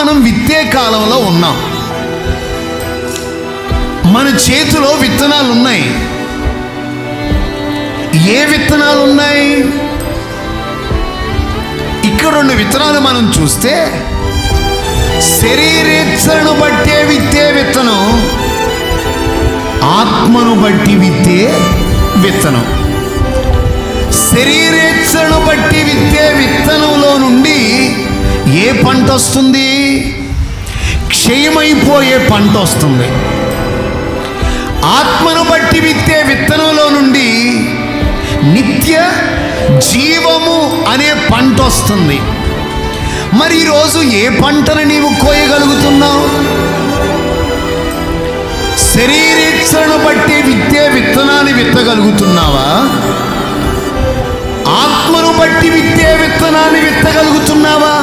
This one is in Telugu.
మనం విత్తే కాలంలో ఉన్నాం. మన చేతిలో విత్తనాలు ఉన్నాయి ఏ విత్తనాలు ఉన్నాయి ఇక్కడ రెండు విత్తనాలు మనం చూస్తే శరీరేచ్ఛను బట్టే విత్తే విత్తనం ఆత్మను బట్టి విత్తే విత్తనం. శరీరేచ్ఛను బట్టి విత్తే విత్తనంలో నుండి ఏ పంట వస్తుంది? క్షయమైపోయే పంట వస్తుంది. ఆత్మను బట్టి విత్తే విత్తనంలో నుండి నిత్య జీవము అనే పంట వస్తుంది. మరి ఈరోజు ఏ పంటను నీవు కోయగలుగుతున్నావు? శరీరేచ్ఛను బట్టి విత్తే విత్తనాన్ని విత్తగలుగుతున్నావా? ఆత్మను బట్టి విత్తే విత్తనాన్ని విత్తగలుగుతున్నావా?